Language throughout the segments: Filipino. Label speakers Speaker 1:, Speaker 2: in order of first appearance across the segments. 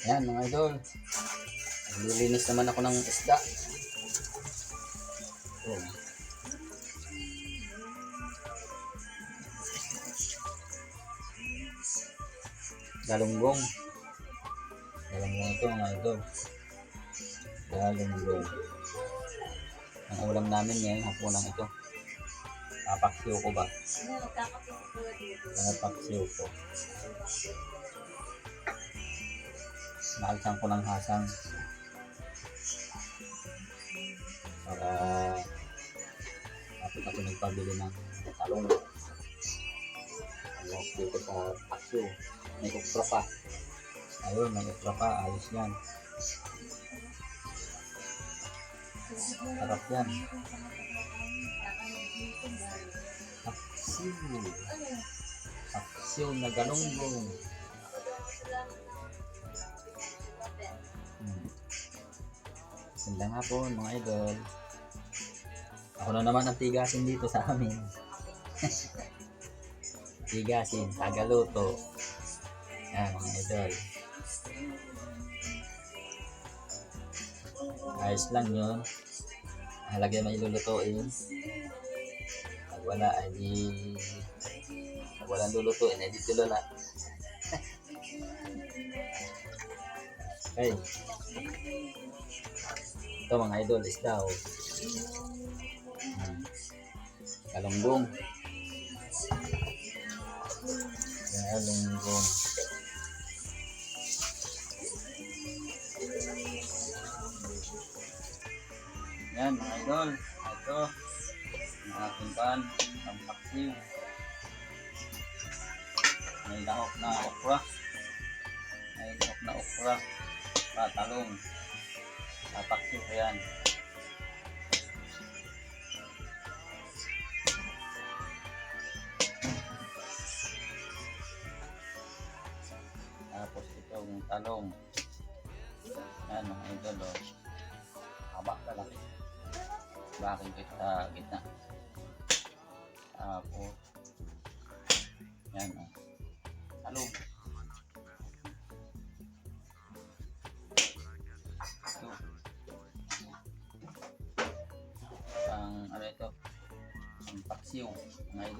Speaker 1: Ayan mga idol. Nililinis naman ako ng isda. Oh. Galunggong. Galunggong ito mga idol. Galunggong. Ang ulam namin ngayon, hapunan ito. Papaksiw ko ba? Papaksiw ko. Naalisan ko ng hasang. Para kapit ako nagpabili ng talong. Ano dito sa paksiw. May ukra pa. Ayun, may ukra pa. Ayos yan. Sarap yan. Paksiw. Paksiw na galunggong. Ganda nga po mga idol. Ako na naman ang tigasin dito sa amin. tigasin, tagaluto. Yan mga idol. Ayos lang yun. Halagay may lulutuin. Pag wala, ay di... Pag walang lulutuin, ay di tulala. okay. Ito mga idol, isda. Hmm. Galunggong. Galunggong. Yan mga idol. Ito. Ang ating pan. Ang paksiw. May lahok na okra. May lahok na okra. Patalong. Papaksiw ko yan. Tapos ito yung talong. Yan mga idol. Oh. Haba talaga. Bakit kita sa gitna. Tapos. Yan oh. Talong. Ang paksiw. Mga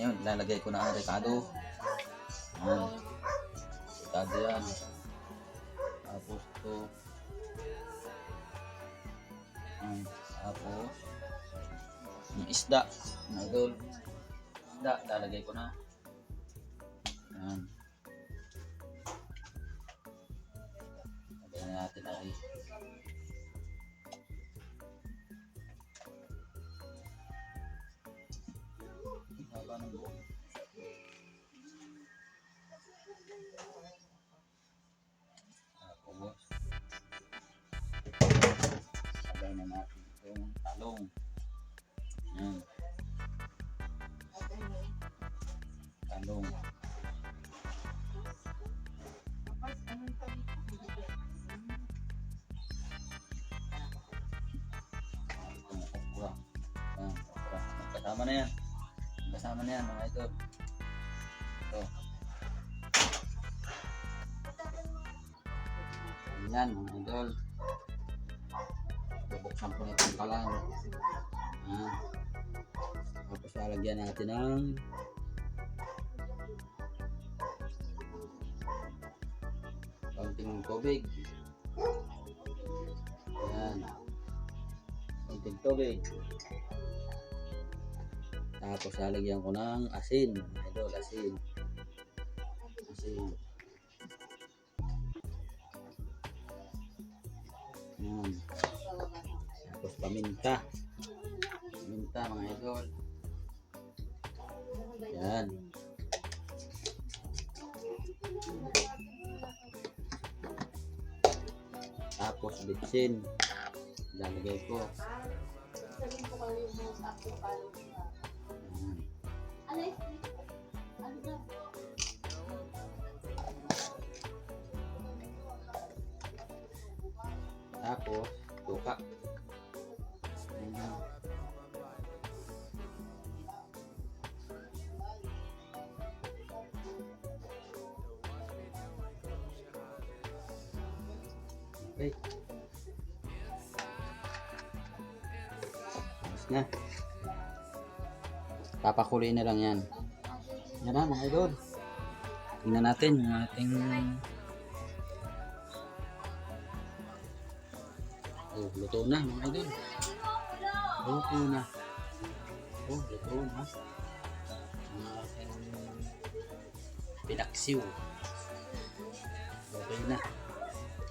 Speaker 1: Ngayon, lalagay ko na ang rekado. Yan. Rekado yan. Tapos to. Yan. Tapos, yung isda. Mga idol. Isda, lalagay ko na. Yan. Lagay na natin ay Haba ng buhok. Tapos, sabay na natin itong talong. Yan. Talong. Magkasama na yan. Kasama na yan mga ito. Ito. Ayan mga idol. Bubuksan ko na itong kalan. Ayan. Tapos lalagyan natin ng konting tubig. Ayan. Konting tubig. Tapos lalagyan ko ng asin, idol, asin. Asin. Yan. Tapos paminta. Paminta mga idol. Yan. Tapos bitsin. Lalagay ko.
Speaker 2: Sabihin ko kayo yung ako
Speaker 1: tapos, tuka. Okay. Tapos na. Papakuloy na lang yan. Yan na mga idol. Tingnan natin yung ating Oh, luto na mga idol. Luto na. Oh, luto na. Ang ating pinaksiw. Okay na.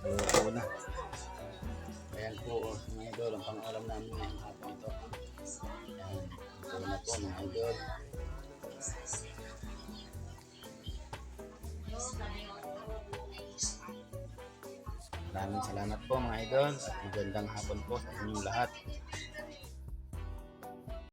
Speaker 1: Luto na. Ayan po, oh, mga idol, ang pang-alam namin ngayong hapon ito. Maraming salamat po mga idol at magandang hapon po sa inyong lahat.